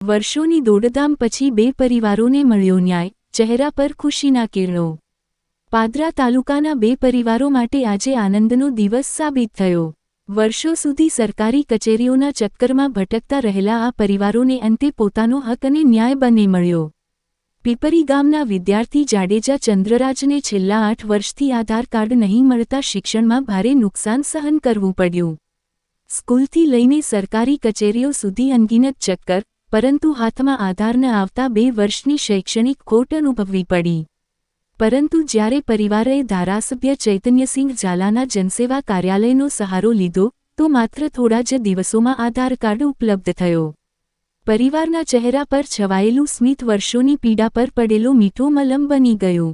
વર્ષોની દોડધામ પછી બે પરિવારોને મળ્યો ન્યાય, ચહેરા પર ખુશીના કિરણો. પાદરા તાલુકાના બે પરિવારો માટે આજે આનંદનો દિવસ સાબિત થયો. વર્ષો સુધી સરકારી કચેરીઓના ચક્કરમાં ભટકતા રહેલા આ પરિવારોને અંતે પોતાનો હક અને ન્યાય બને મળ્યો. પીપરી ગામના વિદ્યાર્થી જાડેજા ચંદ્રરાજને છેલ્લા આઠ વર્ષથી આધાર કાર્ડ નહીં મળતા શિક્ષણમાં ભારે નુકસાન સહન કરવું પડ્યું. સ્કૂલથી લઈને સરકારી કચેરીઓ સુધી અનગિનત ચક્કર પરંતુ હાથમાં આધાર ન આવતા બે વર્ષની શૈક્ષણિક ખોટ અનુભવવી પડી. પરંતુ જ્યારે પરિવારે ધારાસભ્ય ચૈતન્યસિંહ ઝાલાના જનસેવા કાર્યાલયનો સહારો લીધો, તો માત્ર થોડા જ દિવસોમાં આધાર કાર્ડ ઉપલબ્ધ થયો. પરિવારના ચહેરા પર છવાયેલું સ્મિત વર્ષોની પીડા પર પડેલો મીઠો મલમ બની ગયો.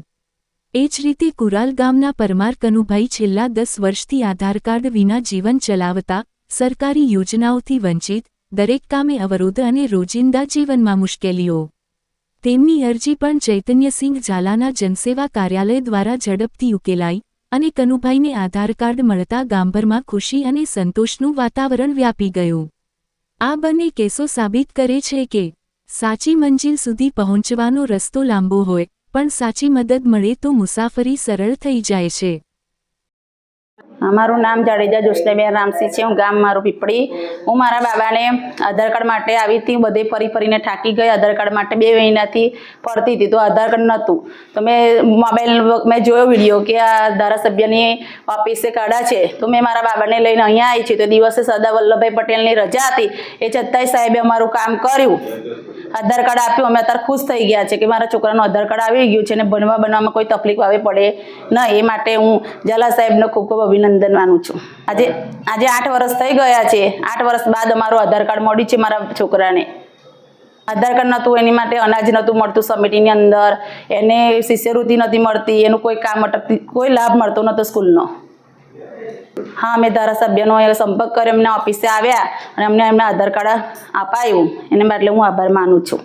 એ જ રીતે કુરાલ ગામના પરમાર કનુભાઈ છેલ્લા દસ વર્ષથી આધાર કાર્ડ વિના જીવન ચલાવતા સરકારી યોજનાઓથી વંચિત દરેક કામે અવરોધ અને રોજિંદા જીવનમાં મુશ્કેલીઓ. તેમની અરજી પણ ચૈતન્યસિંહ ઝાલાના જનસેવા કાર્યાલય દ્વારા ઝડપથી ઉકેલાઈ અને કનુભાઈને આધાર કાર્ડ મળતા ગામભરમાં ખુશી અને સંતોષનું વાતાવરણ વ્યાપી ગયું. આ બંને કેસો સાબિત કરે છે કે, સાચી મંજિલ સુધી પહોંચવાનો રસ્તો લાંબો હોય, પણ સાચી મદદ મળે તો મુસાફરી સરળ થઈ જાય છે. મારું નામ જાડેજા જોશનાબેન રામસિંહ છે. હું ગામ મારું પીપળી. હું મારા બાબાને આધાર કાર્ડ માટે આવી હતી. બધે ફરી ફરીને થાકી ગઈ. આધાર કાર્ડ માટે બે મહિનાથી ફરતી હતી. તો આધાર કાર્ડ નહોતું. તો મેં મોબાઈલ મેં જોયો વીડિયો કે આ ધારાસભ્યની ઓફિસે કાઢા છે. તો મેં મારા બાબાને લઈને અહીંયા આવી છું. તો દિવસે સરદાર વલ્લભભાઈ પટેલની રજા હતી. એ છતાંય સાહેબે અમારું કામ કર્યું. આધાર કાર્ડ આપ્યું. અમે અત્યારે ખુશ થઈ ગયા છે કે મારા છોકરાનું આધાર કાર્ડ આવી ગયું છે અને ભણવા બનવામાં કોઈ તકલીફ આવે, પડે નહીં. એ માટે હું ઝાલા સાહેબનો ખૂબ ખૂબ અભિનંદન માનું છું. આજે આજે આઠ વર્ષ થઈ ગયા છે. આઠ વર્ષ બાદ અમારું આધાર કાર્ડ મળ્યું છે મારા છોકરાને. આધાર કાર્ડ નહોતું એની માટે અનાજ નહોતું મળતું સમિતિની અંદર. એને શિષ્યવૃત્તિ નથી મળતી એનું કોઈ કામ અટકતી કોઈ લાભ મળતો નહોતો સ્કૂલનો. હા અમે ધારાસભ્યનો સંપર્ક કર્યો એમના ઓફિસે આવ્યા અને અમને એમને આધાર કાર્ડ અપાયું એને માટે હું આભાર માનું છું.